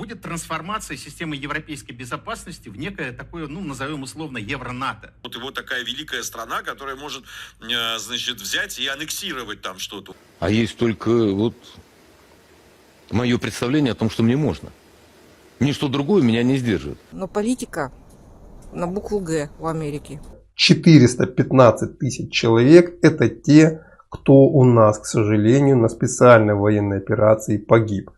будет трансформация системы европейской безопасности в некое такое, ну, назовем условно, евро-НАТО. Вот его такая великая страна, которая может, э, значит, взять и аннексировать там что-то. А есть только вот мое представление о том, что мне можно. Ничто другое меня не сдержит. Но политика на букву «Г» в Америке. 415 тысяч человек – это те, кто у нас, к сожалению, на специальной военной операции погиб.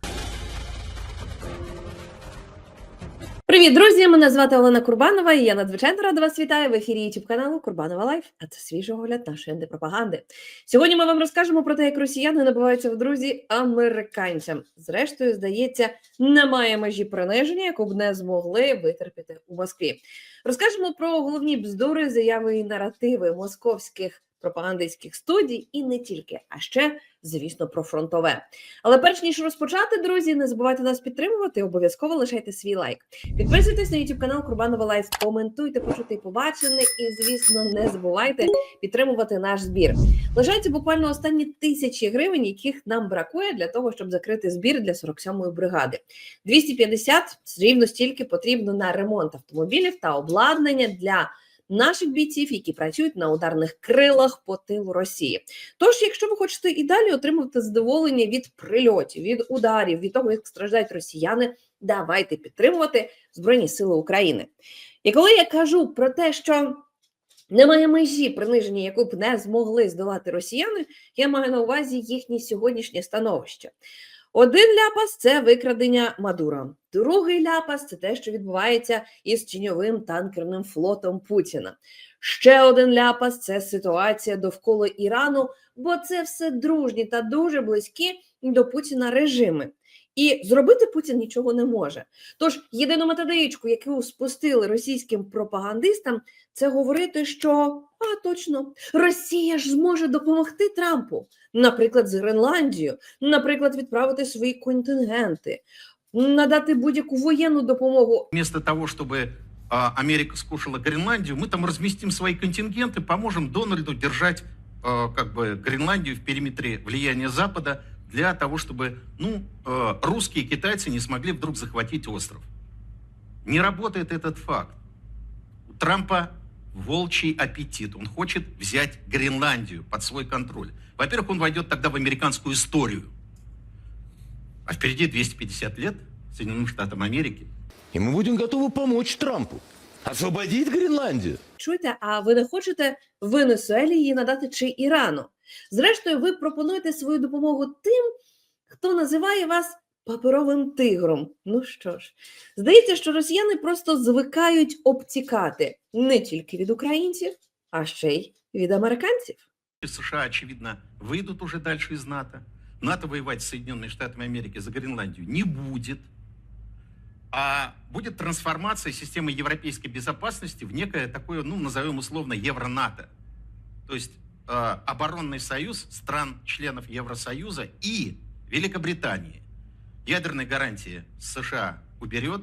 Привіт, друзі! Мене звати Олена Курбанова, і я надзвичайно рада вас вітаю в ефірі youtube каналу Курбанова Лайф. А це свіжий огляд нашої антипропаганди. Сьогодні ми вам розкажемо про те, як росіяни набиваються в друзі американцям. Зрештою, здається, немає межі приниження, яку б не змогли витерпіти у Москві. Розкажемо про головні бздури, заяви і наративи московських пропагандистських студій, і не тільки, а ще, звісно, про фронтове. Але перш ніж розпочати, друзі, не забувайте нас підтримувати. Обов'язково лишайте свій лайк. Підписуйтесь на YouTube канал Курбанова Лайф, коментуйте, почути побачене, і звісно, не забувайте підтримувати наш збір. Лишаються буквально останні тисячі гривень, яких нам бракує для того, щоб закрити збір для 47-ї бригади. 250 рівно стільки потрібно на ремонт автомобілів та обладнання для. Наших бійців, які працюють на ударних крилах по тилу Росії. Тож, якщо ви хочете і далі отримувати задоволення від прильотів, від ударів, від того, як страждають росіяни, давайте підтримувати Збройні Сили України. І коли я кажу про те, що немає межі приниження, яку б не змогли здолати росіяни, я маю на увазі їхнє сьогоднішнє становище. Один ляпас це викрадення Мадура. Другий ляпас це те, що відбувається із тіньовим танкерним флотом Путіна. Ще один ляпас це ситуація довкола Ірану, бо це все дружні та дуже близькі до Путіна режими. І зробити Путін нічого не може. Тож єдину методичку, яку спустили російським пропагандистам, це говорити, що а точно Росія ж зможе допомогти Трампу, наприклад, з Гренландією, наприклад, відправити свої контингенти, надати будь-яку воєнну допомогу. Вместо того, чтобы а, Америка скушала Гренландию, мы там разместим свои контингенты, поможем Дональду держать а, как бы Гренландию в периметре влияния Запада для того, чтобы ну, а, русские и китайцы не смогли вдруг захватить остров. Не работает этот факт. У Трампа волчий аппетит. Он хочет взять Гренландию под свой контроль. Во-первых, он войдет тогда в американскую историю. А впереди 250 лет Соединенным Штатам Америки. И мы будем готовы помочь Трампу. Освободить Гренландию. Чуєте, а ви не хочете Венесуелі її надати чи Ірану? Зрештою, ви пропонуєте свою допомогу тим, хто називає вас паперовим тигром. Ну що ж, здається, що росіяни просто звикають обтікати не тільки від українців, а ще й від американців. США, очевидно, выйдут уже дальше из НАТО. НАТО воевать с Соединенными Штатами Америки за Гренландию не будет. А будет трансформация системы европейской безопасности в некое такое, ну, назовем условно, евро-НАТО. То есть э, оборонный союз стран-членов Евросоюза и Великобритании. Ядерные гарантии США уберет,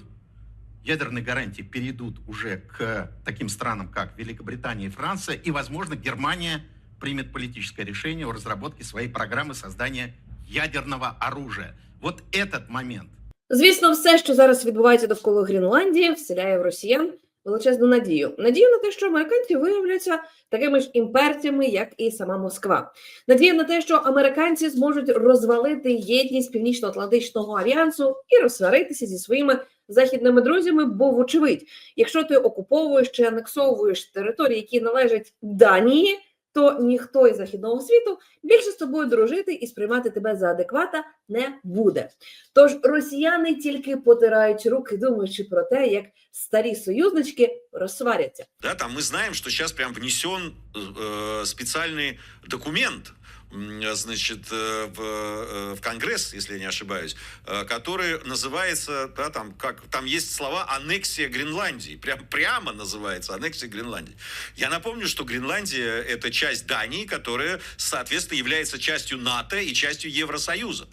ядерные гарантии перейдут уже к таким странам, как Великобритания и Франция, и, возможно, Германия примет политическое решение о разработке своей программы создания ядерного оружия. Вот этот момент Звісно, все, що зараз відбувається довкола Гренландії, вселяє в росіян величезну надію. Надію на те, що американці виявляться такими ж імперцями, як і сама Москва. Надія на те, що американці зможуть розвалити єдність Північно-Атлантичного альянсу і розсваритися зі своїми західними друзями. Бо, вочевидь, якщо ти окуповуєш чи анексовуєш території, які належать Данії То ніхто із західного світу більше з тобою дружити і сприймати тебе за адеквата не буде. Тож росіяни тільки потирають руки, думаючи про те, як старі союзнички розсваряться. Да, там мы знаем, что сейчас прям внесен э, специальный документ, м, значит, э, в, э, в Конгресс, если я не ошибаюсь, э, который называется, да, там, как, там есть слова аннексия Гренландии, прям, прямо называется аннексия Гренландии. Я напомню, что Гренландия это часть Дании, которая, соответственно, является частью НАТО и частью Евросоюза.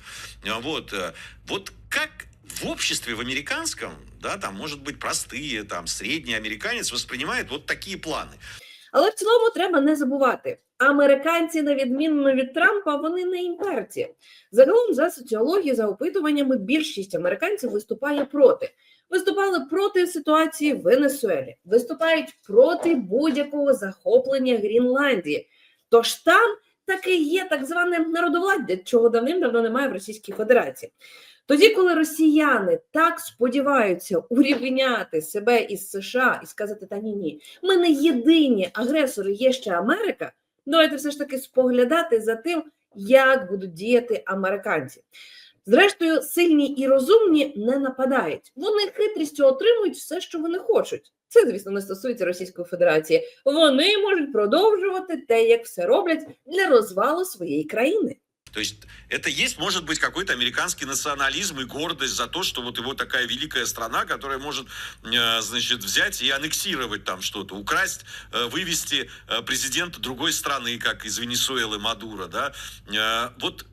А Вот, э, вот как в обществе, в американском, да, там, может быть, простые, там, средний американец воспринимает вот такие планы. Але в цілому треба не забувати: американці, на відміну від Трампа, вони не імперці. Загалом, за соціологією, за опитуваннями, більшість американців виступає проти. Виступали проти ситуації в Венесуелі, виступають проти будь-якого захоплення Грінландії. Тож там таки є так зване народовладдя, чого давним-давно немає в Російській Федерації. Тоді, коли росіяни так сподіваються урівняти себе із США і сказати, та ні, ні, ми не єдині агресори, є ще Америка. Давайте все ж таки споглядати за тим, як будуть діяти американці. Зрештою, сильні і розумні не нападають. Вони хитрістю отримують все, що вони хочуть. Це, звісно, не стосується Російської Федерації. Вони можуть продовжувати те, як все роблять для розвалу своєї країни. То есть это есть, может быть, какой-то американский национализм и гордость за то, что вот его такая великая страна, которая может, э, значит, взять и аннексировать там что-то, украсть, э, вывести э, президента другой страны, как из Венесуэлы Мадуро, да. Вот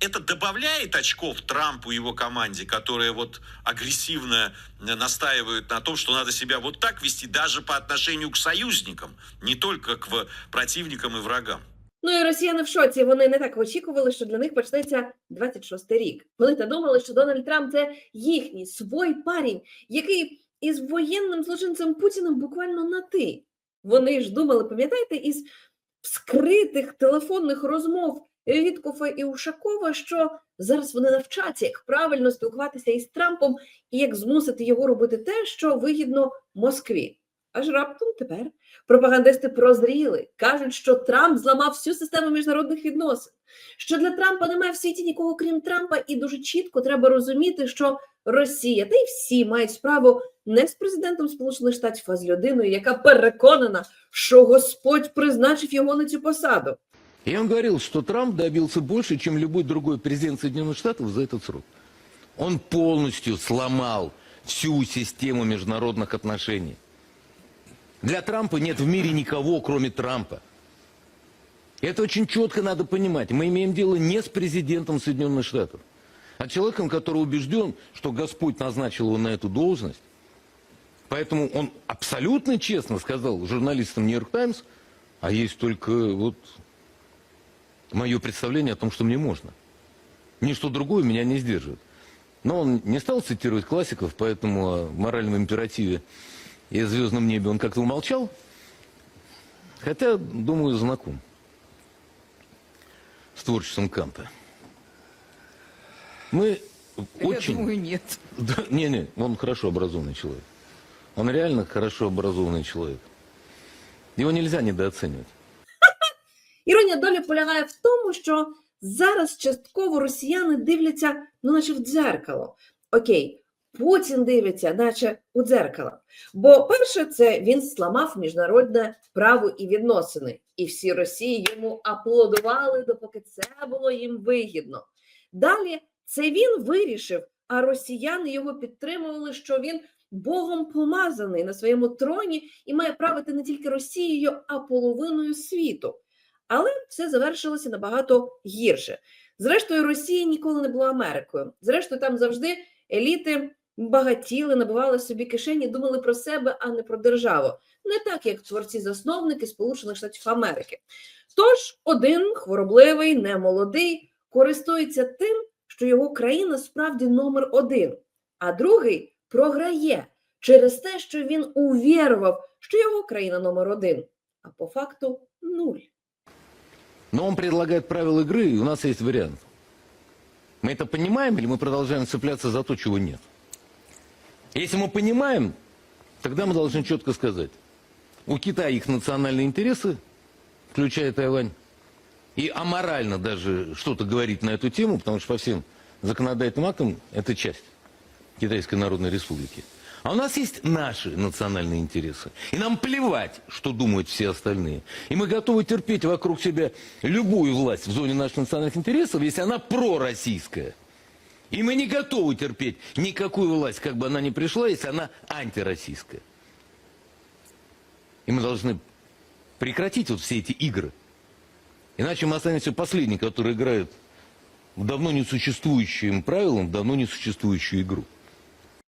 это добавляет очков Трампу и его команде, которые вот агрессивно настаивают на том, что надо себя вот так вести даже по отношению к союзникам, не только к противникам и врагам. Ну і росіяни в шоці. Вони не так очікували, що для них почнеться 26-й рік. Вони та думали, що Дональд Трамп це їхній свій парень, який із воєнним злочинцем Путіним буквально на ти. Вони ж думали, пам'ятаєте, із скритих телефонних розмов Віткофа і Ушакова, що зараз вони навчаться, як правильно спілкуватися із Трампом і як змусити його робити те, що вигідно Москві. Аж раптом тепер пропагандисти прозріли, кажуть, що Трамп зламав всю систему міжнародних відносин, що для Трампа немає в світі нікого крім Трампа, і дуже чітко треба розуміти, що Росія та й всі мають справу не з президентом Сполучених Штатів, а з людиною, яка переконана, що Господь призначив його на цю посаду. Я вам говорил, что Трамп добился больше, чем любой другой президент Соединенных Штатов за этот срок. Он полностью сломал всю систему международных отношений. Для Трампа нет в мире никого, кроме Трампа. Это очень четко надо понимать. Мы имеем дело не с президентом Соединенных Штатов, а человеком, который убежден, что Господь назначил его на эту должность. Поэтому он абсолютно честно сказал журналистам Нью-Йорк Таймс, а есть только вот мое представление о том, что мне можно. Ничто другое меня не сдерживает. Но он не стал цитировать классиков, поэтому о моральном императиве и о звездном небе он как-то умолчал. Хотя, думаю, знаком с творчеством Канта. Мы очень... Я думаю, нет. Да, не-не, он хорошо образованный человек. Он реально хорошо образованный человек. Его нельзя недооценивать. Іронія долі полягає в тому, що зараз частково росіяни дивляться, ну, наче в дзеркало. Окей, Путін дивиться, наче у дзеркало. Бо перше, це він зламав міжнародне право і відносини, і всі Росії йому аплодували, допоки це було їм вигідно. Далі це він вирішив, а росіяни його підтримували, що він Богом помазаний на своєму троні і має правити не тільки Росією, а половиною світу. Але все завершилося набагато гірше. Зрештою, Росія ніколи не була Америкою. Зрештою, там завжди еліти багатіли, набивали собі кишені, думали про себе, а не про державу. Не так, як творці-засновники Сполучених Штатів Америки. Тож один хворобливий, немолодий, користується тим, що його країна справді номер один, а другий програє через те, що він увірував, що його країна номер один, а по факту нуль. Но он предлагает правила игры, и у нас есть вариант. Мы это понимаем или мы продолжаем цепляться за то, чего нет? Если мы понимаем, тогда мы должны четко сказать. У Китая их национальные интересы, включая Тайвань, и аморально даже что-то говорить на эту тему, потому что по всем законодательным актам это часть Китайской Народной Республики. А у нас есть наши национальные интересы. И нам плевать, что думают все остальные. И мы готовы терпеть вокруг себя любую власть в зоне наших национальных интересов, если она пророссийская. И мы не готовы терпеть никакую власть, как бы она ни пришла, если она антироссийская. И мы должны прекратить вот все эти игры. Иначе мы останемся последними, которые играют в давно несуществующим правилам, в давно несуществующую игру.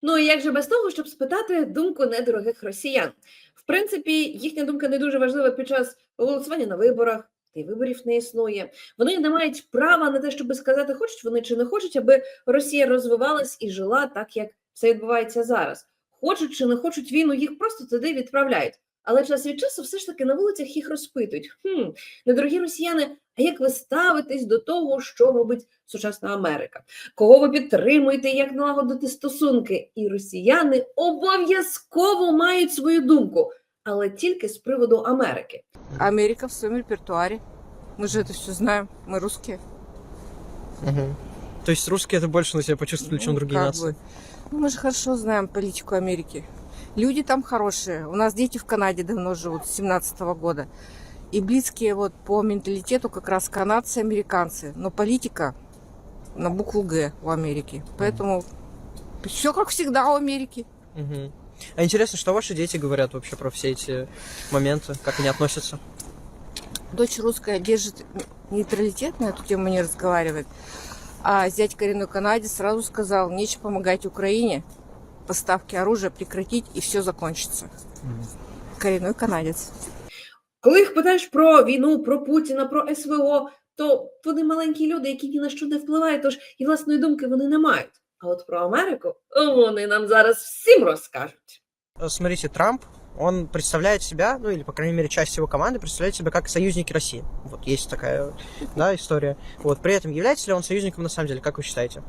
Ну і як же без того, щоб спитати думку недорогих росіян? В принципі, їхня думка не дуже важлива під час голосування на виборах. та й виборів не існує. Вони не мають права на те, щоб сказати, хочуть вони чи не хочуть, аби Росія розвивалась і жила так, як це відбувається зараз. Хочуть чи не хочуть війну, їх просто туди відправляють. Але час від часу все ж таки на вулицях їх розпитують. Хм, недорогі росіяни, а як ви ставитесь до того, що робить сучасна Америка? Кого ви підтримуєте, як налагодити стосунки? І росіяни обов'язково мають свою думку, але тільки з приводу Америки. Америка в своем репертуаре. Мы же это все знаем. Мы русские. Мгм. То есть русские это больше на себя почувствовали, чем Ну, другие как нации? бы. Ну, мы же хорошо знаем политику Америки. Люди там хорошие. У нас дети в Канаде давно живут, с 17 года. И близкие вот по менталитету как раз канадцы, американцы. Но политика на букву Г у Америки. Поэтому все как всегда у Америки. Мгм. А интересно, что ваши дети говорят вообще про все эти моменты, как они относятся? Дочь русская держит нейтралитет, на эту тему не разговаривает. А зять коренной канадец сразу сказал, нечего помогать Украине, поставки оружия прекратить, и все закончится. Коренной канадец. Коли їх питаєш про війну, про Путіна, про СВО, то вони маленькі люди, які ні на що не впливають, тож і власної думки вони не мають. А от про Америку вони нам зараз всім розкажуть. Э, Смотрите, Трамп, он представляет себя, ну или, по крайней мере, часть его команды представляет себя как союзники России. Вот есть такая, да, история. Вот, при этом является ли он союзником на самом деле, как вы считаете?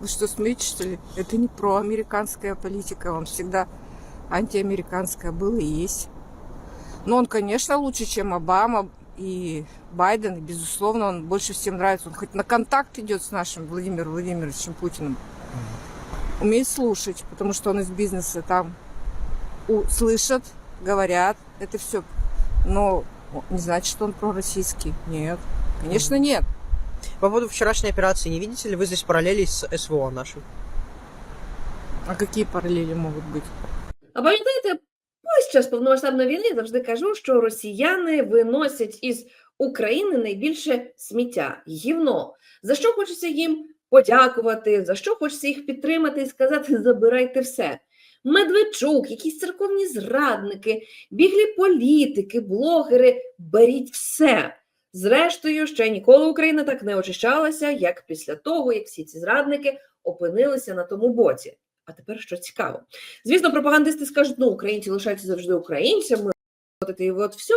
Вы что, смеетесь, что ли? Это не проамериканская политика, он всегда антиамериканская была и есть. Но он, конечно, лучше, чем Обама и Байден, и, безусловно, он больше всем нравится. Он хоть на контакт идет с нашим Владимиром Владимировичем Путиным. Умеет слушать, потому что он из бизнеса там у- слышат, говорят, это все. Но не значит, что он пророссийский. Нет, конечно, нет. По поводу вчерашней операции, не видите ли вы здесь параллелей с СВО нашей? А какие параллели могут быть? А пам'ятаєте, ось час повномасштабної війни я завжди кажу, що росіяни виносять із України найбільше сміття, гівно. За що хочеться їм подякувати, за що хочеться їх підтримати і сказати забирайте все. Медведчук, якісь церковні зрадники, біглі політики, блогери, беріть все. Зрештою, ще ніколи Україна так не очищалася, як після того, як всі ці зрадники опинилися на тому боці. А тепер що цікаво. Звісно, пропагандисти скажуть, ну, українці лишаються завжди українцями, і от все.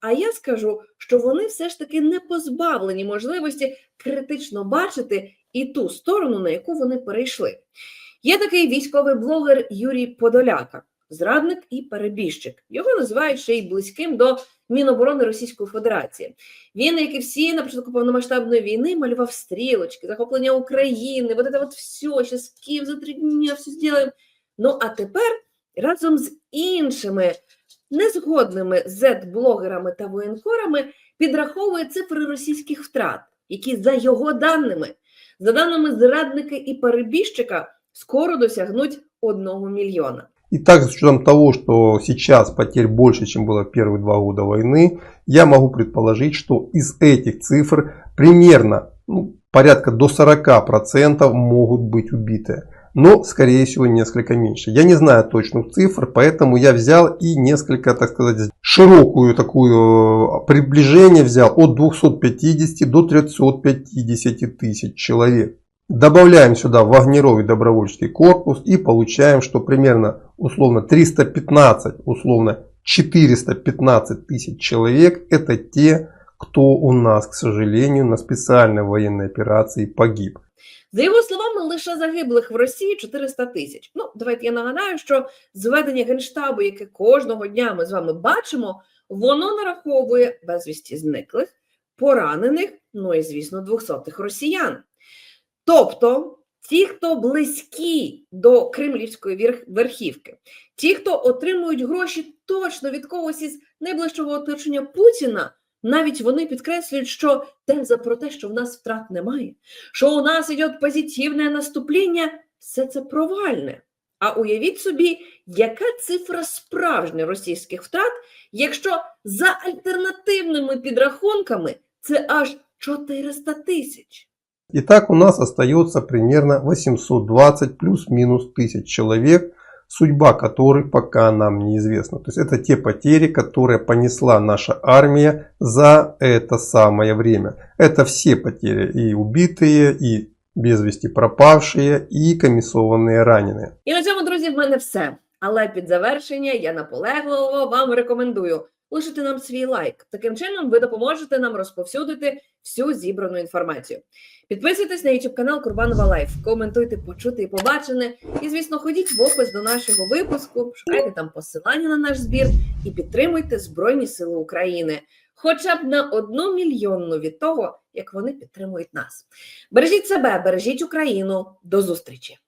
А я скажу, що вони все ж таки не позбавлені можливості критично бачити і ту сторону, на яку вони перейшли. Є такий військовий блогер Юрій Подоляка, зрадник і перебіжчик. Його називають ще й близьким до Міноборони Російської Федерації. Він, як і всі на початку повномасштабної війни, малював стрілочки, захоплення України, вот это вот все, сейчас Київ за три дня все зробимо. Ну а тепер разом з іншими незгодними зет-блогерами та воєнкорами підраховує цифри російських втрат, які за його даними, за даними зрадника і перебіжчика, скоро досягнуть одного мільйона. И так, с учетом того, что сейчас потерь больше, чем было в первые два года войны, я могу предположить, что из этих цифр примерно ну, порядка до 40% могут быть убиты. Но, скорее всего, несколько меньше. Я не знаю точных цифр, поэтому я взял и несколько, так сказать, широкую такую э, приближение взял от 250 до 350 тысяч человек. Добавляем сюда Вагнеровый добровольческий корпус и получаем, что примерно условно 315, условно 415 тысяч человек это те, кто у нас, к сожалению, на специальной военной операции погиб. За його словами, лише загиблих в Росії 400 тисяч. Ну, давайте я нагадаю, що зведення генштабу, яке кожного дня ми з вами бачимо, воно нараховує безвісті зниклих, поранених, ну і звісно, двохсотих росіян. Тобто, ті, хто близькі до кремлівської верхівки, ті, хто отримують гроші точно від когось із найближчого оточення Путіна, навіть вони підкреслюють, що теза про те, що в нас втрат немає, що у нас йде позитивне наступлення, все це провальне. А уявіть собі, яка цифра справжніх російських втрат, якщо за альтернативними підрахунками це аж 400 тисяч. Итак, у нас остается примерно 820 плюс-минус тысяч человек, судьба которых пока нам неизвестна. То есть это те потери, которые понесла наша армия за это самое время. Это все потери, и убитые, и без вести пропавшие, и комиссованные раненые. І на цьому, друзі, в мене все. Але під завершення я наполегливо вам рекомендую лишити нам свій лайк. Таким чином, ви допоможете нам розповсюдити всю зібрану інформацію. Підписуйтесь на YouTube канал Курбанова Лайф, коментуйте, почути і побачене. І, звісно, ходіть в опис до нашого випуску, шукайте там посилання на наш збір і підтримуйте Збройні Сили України. Хоча б на одну мільйонну від того, як вони підтримують нас. Бережіть себе, бережіть Україну. До зустрічі!